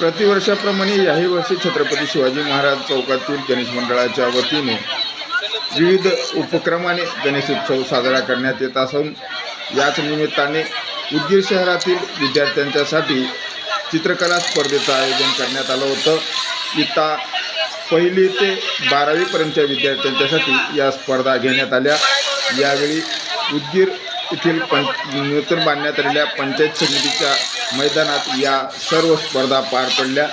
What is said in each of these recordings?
प्रतिवर्षाप्रमाणे याही वर्षी छत्रपती शिवाजी महाराज चौकातील गणेश मंडळाच्या वतीने विविध उपक्रमाने गणेशोत्सव साजरा करण्यात येत असून याच निमित्ताने उदगीर शहरातील विद्यार्थ्यांच्यासाठी चित्रकला स्पर्धेचं आयोजन करण्यात आलं होतं. इथं पहिली ते बारावीपर्यंतच्या विद्यार्थ्यांच्यासाठी या स्पर्धा घेण्यात आल्या. यावेळी उदगीर येथील पं नूतन बांधण्यात आलेल्या पंचायत समितीच्या मैदानात या सर्व स्पर्धा पार पडल्या.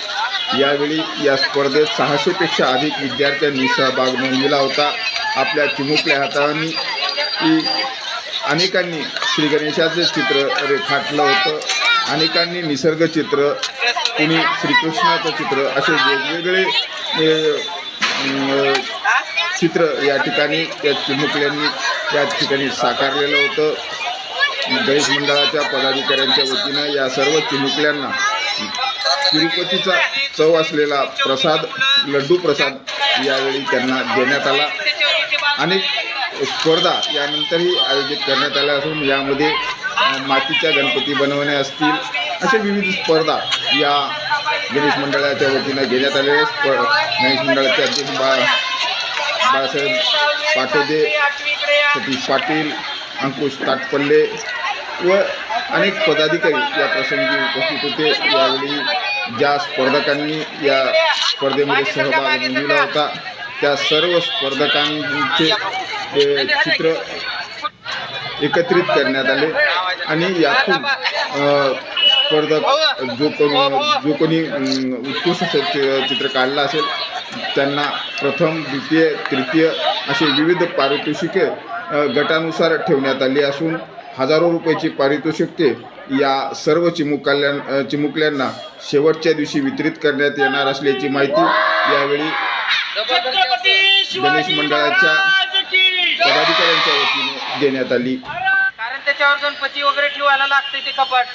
यावेळी या स्पर्धेत सहाशेपेक्षा अधिक विद्यार्थ्यांनी सहभाग नोंदविला होता. आपल्या चिमुकल्या हातांनी अनेकांनी श्री गणेशाचं चित्र रेखाटलं होतं. अनेकांनी निसर्ग चित्र कुणी श्रीकृष्णाचं चित्र असे वेगवेगळे चित्र या ठिकाणी या चिमुकल्यांनी या ठिकाणी साकारलेलं होतं. गणेश मंडळाच्या पदाधिकाऱ्यांच्या वतीनं या सर्व चिमुकल्यांना तिरुपतीचा चव असलेला प्रसाद लड्डू प्रसाद यावेळी त्यांना देण्यात आला. अनेक स्पर्धा यानंतरही आयोजित करण्यात आल्या असून यामध्ये मातीच्या गणपती बनवणे असतील अशा विविध स्पर्धा या गणेश मंडळाच्या वतीनं घेण्यात आलेल्या स्प गणेश मंडळाचे अध्यक्ष बा बाळासाहेब पाटोदे सतीश पाटील अंकुश ताटपल्ले व अनेक पदाधिकारी या प्रसंगी उपस्थित होते. यावेळी ज्या स्पर्धकांनी या स्पर्धेमध्ये सहभाग नोंदविला होता त्या सर्व स्पर्धकांचे चित्र एकत्रित करण्यात आले आणि यातून स्पर्धक जो कोणी जो कोणी उत्कृष्ट चित्र चित्र काढला असेल त्यांना प्रथम द्वितीय तृतीय असे विविध पारितोषिके गटानुसार ठेवण्यात आली असून हजारो रुपयाची पारितोषिके या सर्व चिमुकल्यां चिमुकल्यांना शेवटच्या दिवशी वितरित करण्यात येणार असल्याची माहिती यावेळी गणेश मंडळाच्या. पदाधिकाऱ्यांच्या वतीने देण्यात आली कारण त्याच्यावर गणपती वगैरे ठेवायला लागते ते कपाट